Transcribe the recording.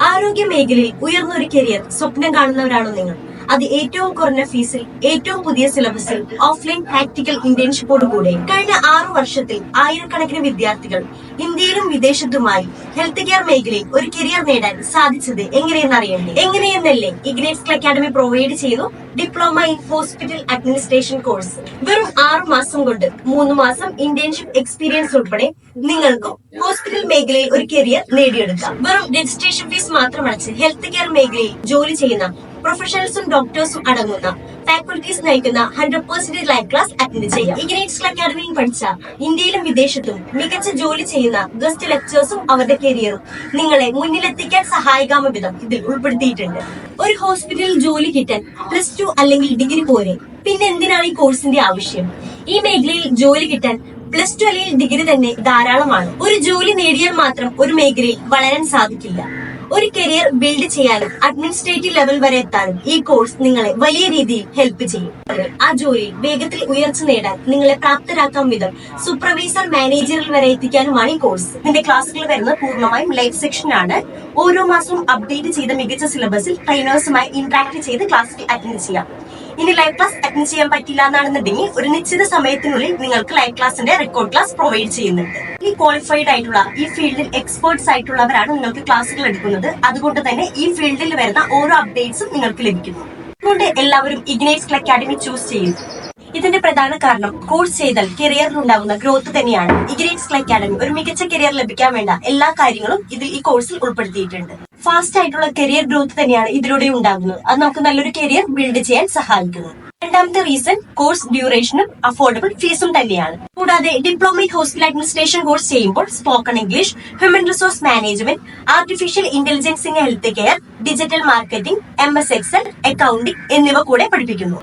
ആരോഗ്യ മേഖലയിൽ ഉയർന്നൊരു കരിയർ സ്വപ്നം കാണുന്നവരാണോ നിങ്ങൾ? അത് ഏറ്റവും കുറഞ്ഞ ഫീസിൽ ഏറ്റവും പുതിയ സിലബസിൽ ഓഫ്ലൈൻ പ്രാക്ടിക്കൽ ഇന്റേൺഷിപ്പോട് കൂടെ. കഴിഞ്ഞ ആറു വർഷത്തിൽ ആയിരക്കണക്കിന് വിദ്യാർത്ഥികൾ ഇന്ത്യയിലും വിദേശത്തുമായി ഹെൽത്ത് കെയർ മേഖലയിൽ ഒരു കരിയർ നേടാൻ സാധിച്ചത് എങ്ങനെയെന്ന് അറിയണ്ടേ എങ്ങനെയെന്നല്ലേ ഇഗ്നേറ്റ്സ് അക്കാദമി പ്രൊവൈഡ് ചെയ്യുന്നു diploma in hospital administration course. വെറും ആറു മാസം കൊണ്ട് മൂന്ന് മാസം ഇന്റേൺഷിപ്പ് എക്സ്പീരിയൻസ് ഉൾപ്പെടെ നിങ്ങൾക്ക് ഹോസ്പിറ്റൽ മേഖലയിൽ ഒരു കരിയർ നേടിയെടുക്കാം. വെറും രജിസ്ട്രേഷൻ ഫീസ് മാത്രമടച്ച് ഹെൽത്ത് കെയർ മേഖലയിൽ ജോലി ചെയ്യുന്ന പ്രൊഫഷണൽസും ഡോക്ടേഴ്സും അടങ്ങുന്ന ഫാക്കൽറ്റീസ് നയിക്കുന്ന hundred percentage live class attend ചെയ്യാം. ഇഗ്നേറ്റ്സ് അക്കാദമിയിൽ പഠിച്ച ഇന്ത്യയിലും വിദേശത്തും മികച്ച ജോലി ചെയ്യുന്ന ഗസ്റ്റ് ലെക്ചേഴ്സും അവരുടെ കരിയറും നിങ്ങളെ മുന്നിലെത്തിക്കാൻ സഹായിക്കാമ വിധം ഇതിൽ ഉൾപ്പെടുത്തിയിട്ടുണ്ട്. ഒരു ഹോസ്പിറ്റലിൽ ജോലി കിട്ടാൻ പ്ലസ് ടു അല്ലെങ്കിൽ ഡിഗ്രി പോരെ. പിന്നെ എന്തിനാണ് ഈ കോഴ്സിന്റെ ആവശ്യം? ഈ മേഖലയിൽ ജോലി കിട്ടാൻ പ്ലസ് ടു അല്ലെങ്കിൽ ഡിഗ്രി തന്നെ ധാരാളമാണ്. ഒരു ജോലി നേടിയാൽ മാത്രം ഒരു മേഖലയിൽ വളരാൻ സാധിക്കില്ല. ഒരു കരിയർ ബിൽഡ് ചെയ്യാനും അഡ്മിനിസ്ട്രേറ്റീവ് ലെവൽ വരെ എത്താനും ഈ കോഴ്സ് നിങ്ങളെ വലിയ രീതിയിൽ ഹെൽപ്പ് ചെയ്യും. ആ ജോലി വേഗത്തിൽ ഉയർച്ച നേടാൻ നിങ്ങളെ പ്രാപ്തരാക്കാൻ വിധം സൂപ്പർവൈസർ മാനേജറിൽ വരെ എത്തിക്കാനുമാണ് ഈ കോഴ്സ് ഇതിന്റെ ക്ലാസ്സുകൾ വരുന്നത് പൂർണമായും ലൈവ് സെക്ഷൻ ആണ്. ഓരോ മാസവും അപ്ഡേറ്റ് ചെയ്ത മികച്ച സിലബസിൽ ട്രെയിനേഴ്സുമായി ഇന്ററാക്ട് ചെയ്ത് ക്ലാസ്സിൽ അറ്റൻഡ് ചെയ്യാം. ഇനി ലൈവ് ക്ലാസ് അറ്റൻഡ് ചെയ്യാൻ പറ്റില്ല എന്നാണെന്നുണ്ടെങ്കിൽ ഒരു നിശ്ചിത സമയത്തിനുള്ളിൽ നിങ്ങൾക്ക് ലൈവ് ക്ലാസിന്റെ റെക്കോർഡ് ക്ലാസ് പ്രൊവൈഡ് ചെയ്യുന്നുണ്ട്. ഈ ക്വാളിഫൈഡ് ആയിട്ടുള്ള ഈ ഫീൽഡിൽ എക്സ്പേർട്സ് ആയിട്ടുള്ളവരാണ് നിങ്ങൾക്ക് ക്ലാസ്സുകൾ എടുക്കുന്നത്. അതുകൊണ്ട് തന്നെ ഈ ഫീൽഡിൽ വരുന്ന ഓരോ അപ്ഡേറ്റ്സും നിങ്ങൾക്ക് ലഭിക്കുന്നു. അതുകൊണ്ട് എല്ലാവരും ഇഗ്നൈറ്റ്സ് അക്കാഡമി ചൂസ് ചെയ്യുന്നു ഇതിന്റെ പ്രധാന കാരണം കോഴ്സ് ചെയ്താൽ കരിയറിൽ ഉണ്ടാകുന്ന ഗ്രോത്ത് തന്നെയാണ്. ഇഗ്നൈറ്റ്സ് അക്കാഡമി ഒരു മികച്ച കരിയർ ലഭിക്കാൻ വേണ്ട എല്ലാ കാര്യങ്ങളും ഇതിൽ ഈ കോഴ്സിൽ ഉൾപ്പെടുത്തിയിട്ടുണ്ട്. ഫാസ്റ്റ് ആയിട്ടുള്ള കരിയർ ഗ്രോത്ത് തന്നെയാണ് ഇതിലൂടെ ഉണ്ടാകുന്നത്. അത് നമുക്ക് നല്ലൊരു കരിയർ ബിൽഡ് ചെയ്യാൻ സഹായിക്കുന്നു. രണ്ടാമത്തെ റീസൺ കോഴ്സ് ഡ്യൂറേഷനും അഫോർഡബിൾ ഫീസും തന്നെയാണ്. കൂടാതെ diploma in hospital administration course ചെയ്യുമ്പോൾ spoken English human resource management artificial intelligence in health care digital marketing M S Excel accounting എന്നിവ കൂടെ പഠിപ്പിക്കുന്നു.